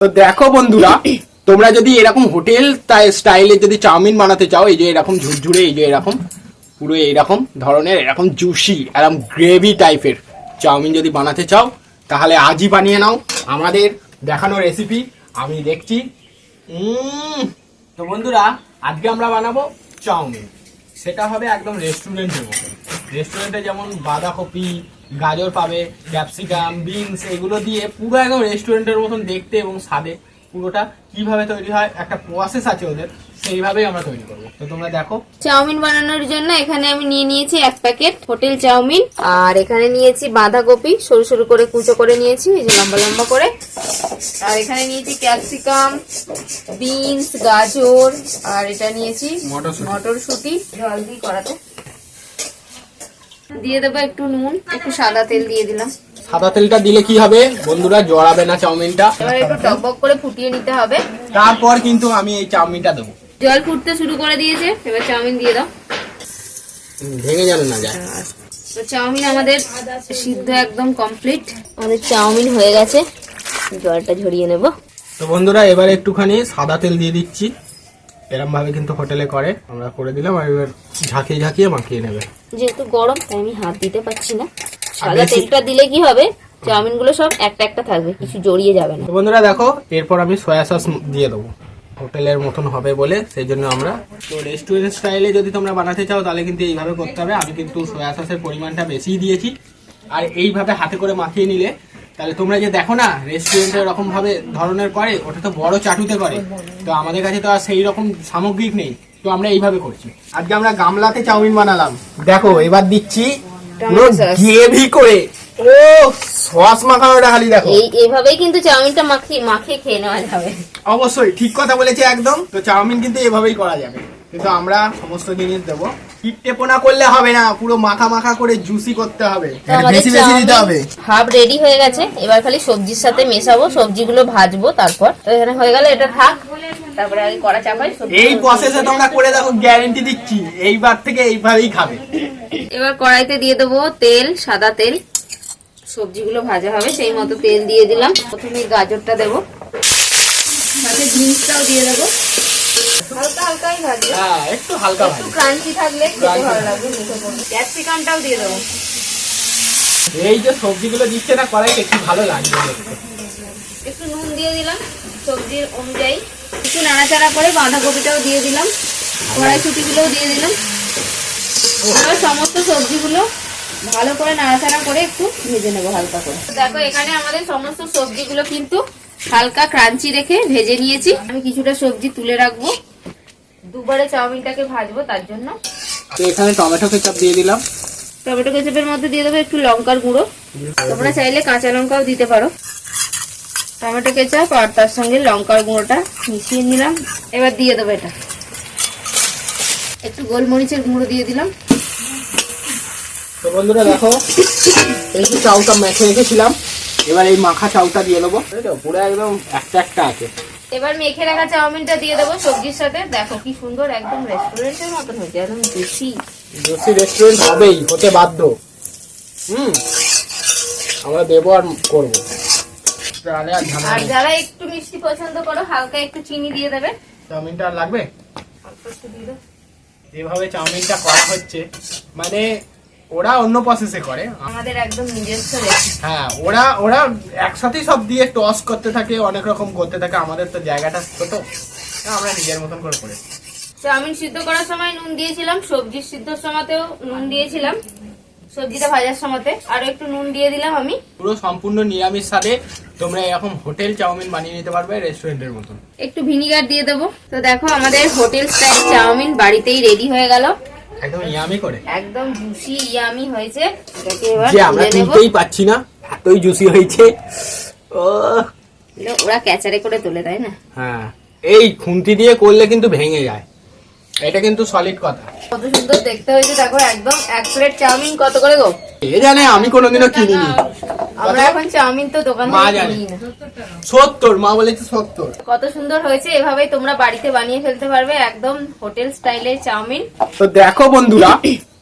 তো দেখো বন্ধুরা, তোমরা যদি এরকম হোটেল তাই স্টাইলে যদি চাউমিন বানাতে চাও, এই যে এরকম ঝুরঝুরে, এই যে এরকম, পুরো এইরকম ধরনের, এরকম জুসি, এরকম গ্রেভি টাইপের চাউমিন যদি বানাতে চাও, তাহলে আজই বানিয়ে নাও। আমাদের দেখানো রেসিপি আমি দেখছি। তো বন্ধুরা, আজকে আমরা বানাবো চাউমিন। সেটা হবে একদম রেস্টুরেন্টের মতো। রেস্টুরেন্টে যেমন বাঁধাকপি গাজর পাবে ক্যাপসিকাম বিনস এগুলো দিয়ে পুরো একদম রেস্টুরেন্টের মতন দেখতে এবং স্বাদে পুরোটা কীভাবে তৈরি হয় একটা প্রসেস আছে ওদের সেইভাবেই আমরা তৈরি করব। তো তোমরা দেখো। চাউমিন বানানোর জন্য এখানে আমি নিয়ে নিয়েছি এক প্যাকেট হোটেল চাউমিন আর এখানে নিয়েছি বাঁধাকপি সরু সরু করে কুচো করে নিয়েছি এই যে লম্বা লম্বা করে। আর এখানে নিয়েছি ক্যাপসিকাম বিনস গাজর আর এটা নিয়েছি মটরশুঁটি। মটরশুঁটি জল দিয়ে করাতে। দিয়ে দেবো একটু নুন একটু সাদা তেল দিয়ে দিলাম। সাদা তেলটা দিলে কি হবে? বন্ধুরা জড়াবে না চাউমিনটা। এবার একটু টকবক করে ফুটিয়ে নিতে হবে। তারপর কিন্তু আমি এই চাউমিনটা দেবো। জল ফুটতে শুরু করে দিয়েছে এবার চাউমিন দিয়ে দাও। ভেঙে যাবে না যায় তো চাউমিন আমাদের সিদ্ধ একদম কমপ্লিট। আমাদের চাউমিন হয়ে গেছে। জলটা ঝরিয়ে নেব। তো বন্ধুরা এবার একটুখানি সাদা তেল দিয়ে দিচ্ছি। এরম ভাবে কিন্তু হোটেলে করে। আমরা করে দিলাম আর এবার ঝাঁকিয়ে ঝাঁকিয়ে মাখিয়ে নেবে। যেহেতু গরম তাই আমি হাত দিতে পারছি না। সাদা তেলটা দিলে কি হবে? চাউমিনগুলো সব একটা একটা থাকবে কিছু জড়িয়ে যাবে না। বন্ধুরা দেখো এরপর আমি সয়া সস দিয়ে দেবো। হোটেলের মতন হবে বলে সেই জন্য আমরা তো রেস্টুরেন্ট স্টাইলে যদি তোমরা বানাতে চাও তাহলে কিন্তু এইভাবে করতে হবে। আমি কিন্তু সয়া সসের পরিমাণটা বেশি দিয়েছি। আর এইভাবে হাতে করে মাখিয়ে নিলে তাহলে তোমরা যে দেখো না রেস্টুরেন্টে এরকম ভাবে ধরনের করে ওটা তো বড় চাটুতে করে। তো আমাদের কাছে তো আর সেই রকম সামগ্রিক নেই। তো আমরা এইভাবে করছি। আজকে আমরা গামলাতে চাউমিন বানালাম। দেখো এবার দিচ্ছি পুরো গ্রেভি করে। ও সস মাখানোটা খালি দেখো। এই এইভাবেই কিন্তু চাউমিনটা মাখিয়ে মাখিয়ে খেয়ে নেওয়া যাবে। অবশ্যই ঠিক কথা বলেছে একদম। তো চাউমিন কিন্তু এভাবেই করা যাবে। কিন্তু আমরা সমস্ত জিনিস দেবো। টিপটেপোনা করলে হবে না পুরো মাখা মাখা করে জুসি করতে হবে। বেশি বেশি দিতে হবে। হাফ রেডি হয়ে গেছে এবার খালি সবজির সাথে মেশাবো সবজিগুলো ভাজবো তারপর। তো এখানে হয়ে গেল এটা থাক। তারপরে আগে কড়া চাপাই এই প্রসেসে তোমরা করে দেখো গ্যারেন্টি দিচ্ছি এইবার থেকে এইভাবেই খাবে। এবার কড়াইতে দিয়ে দেবো তেল সাদা তেল। সবজিগুলো ভাজা হবে সেই মতো তেল দিয়ে দিলাম। প্রথমে গাজরটা দেবো। সাথে বিনসটাও দিয়ে দেবো। হালকাই ভাজবো হ্যাঁ একটু হালকা একটু ক্রাঞ্চি থাকলে খেতে ভালো লাগবে মুখে পড়বে ক্যাপসিকামটাও দিয়ে দেবো। এই যে সবজিগুলো দিচ্ছে না কড়াইতে কি ভালো লাগবে একটু নুন দিয়ে দিলাম সবজির অনুযায়ী। একটু নাড়াচাড়া করে বাঁধাকপিটাও দিয়ে দিলাম কড়াইশুটিগুলোও দিয়ে দিলাম। এবার সমস্ত সবজিগুলো ভালো করে নাড়াচাড়া করে একটু ভেজে নেব হালকা করে। দেখো এখানে আমাদের সমস্ত সবজিগুলো কিন্তু হালকা ক্রাঞ্চি রেখে ভেজে নিয়েছি। আমি কিছুটা সবজি তুলে রাখব। দুবারে চাউমিনটাকে ভাজবো তার জন্য। তো এখানে টমেটো কেচাপ দিয়ে দিলাম। টমেটো কেচাপের মধ্যে দিয়ে দেবো একটু লঙ্কার গুঁড়ো। তোমরা চাইলে কাঁচা লঙ্কাও দিতে পারো। টমেটো কেচাপ আর তার সঙ্গে লঙ্কার গুঁড়োটা মিশিয়ে নিলাম। এবার দিয়ে দেবো এটা। একটু গোলমরিচের গুঁড়ো দিয়ে দিলাম। তো বন্ধুরা দেখো এই যে চাউটা মেখে রেখেছিলাম এবার এই মাখা চাউটা দিয়ে দেবো। পুরো একদম একটা একটা আছে। এবার মেখে রাখা চাউমিনটা দিয়ে দেবো সবজির সাথে। দেখো কি সুন্দর একদম রেস্টুরেন্টের মতন হয়েছে একদম জুসি জোসি রেস্টুরেন্ট হবেই হতে বাধ্য। হুম আমরা দেবো আর করব। তাহলে আর। যারা একটু মিষ্টি পছন্দ করো হালকা একটু চিনি দিয়ে দেবে। চাউমিনটা আর লাগবে। যেভাবে চাউমিনটা করা হচ্ছে। মানে ওরা অন্য প্রসেসে করে। আমাদের একদম নিজস্ব রেসিপি হ্যাঁ ওরা ওরা একসাথেই সব দিয়ে টস করতে থাকে অনেক রকম করতে থাকে। আমাদের তো জায়গাটা ছোট আমরা নিজের মতন করে করে। চাউমিন সিদ্ধ করার সময় নুন দিয়েছিলাম সবজি সিদ্ধর সময়তেও নুন দিয়েছিলাম সবজিটা ভাজার সময়তে। আরও একটু নুন দিয়ে দিলাম আমি। পুরো সম্পূর্ণ নিরামিষ স্বাদে তোমরা এরকম হোটেল চাউমিন বানিয়ে নিতে পারবে রেস্টুরেন্টের মতন। একটু ভিনিগার দিয়ে দেবো। তো দেখো আমাদের হোটেল স্টাইল চাউমিন বাড়িতেই রেডি হয়ে গেল। একদম ইয়ামি করে একদম জুসি ইয়ামি হয়েছে এটাকে এবার যে আমরা তুলে নেব তুলতেই পাচ্ছি না এতই জুসি হয়েছে ও এগুলো ওরা ক্যাচারে করে তোলে তাই না হ্যাঁ এই খুন্তি দিয়ে করলে কিন্তু ভেঙে যায় এটা কিন্তু সলিড কথা কত সুন্দর দেখতে হয়েছে দেখো একদম এক প্লেট চাউমিন কত করে গো এ জানে আমি কোনোদিনও কিনিনি আমরা এখন চাউমিন তো দোকান মা থেকে কিনি না। সত্তর মা বলেছে সত্তর। কত সুন্দর হয়েছে এভাবেই তোমরা বাড়িতে বানিয়ে ফেলতে পারবে একদম হোটেল স্টাইলের চাউমিন। তো দেখো বন্ধুরা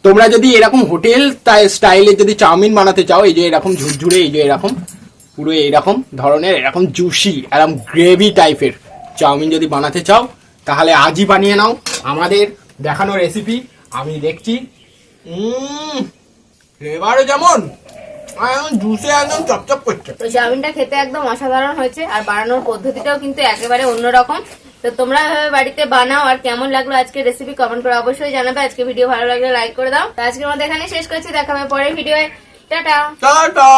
তোমরা যদি এরকম হোটেল স্টাইলে যদি চাউমিন বানাতে চাও এই যে এরকম ঝুরঝুরে এই যে এরকম পুরো এইরকম ধরনের এরকম জুসি এরকম গ্রেভি টাইপের চাউমিন যদি বানাতে চাও তাহলে আজই বানিয়ে নাও। আমাদের দেখানো রেসিপি আমি দেখছি। ফ্লেভারও যেমন জুসে একদম চপচপ করছে। তো চাউমিনটা খেতে একদম অসাধারণ হয়েছে আর বানানোর পদ্ধতিটাও কিন্তু একেবারে অন্যরকম। তো তোমরা এভাবে বাড়িতে বানাও আর কেমন লাগল আজকে রেসিপি কমেন্ট করে অবশ্যই জানাবে। আজকে ভিডিও ভালো লাগলে লাইক করে দাও। তো আজকের মধ্যে এখানে শেষ করছি দেখা হবে পরের ভিডিওয়ে টাটা! টাটা!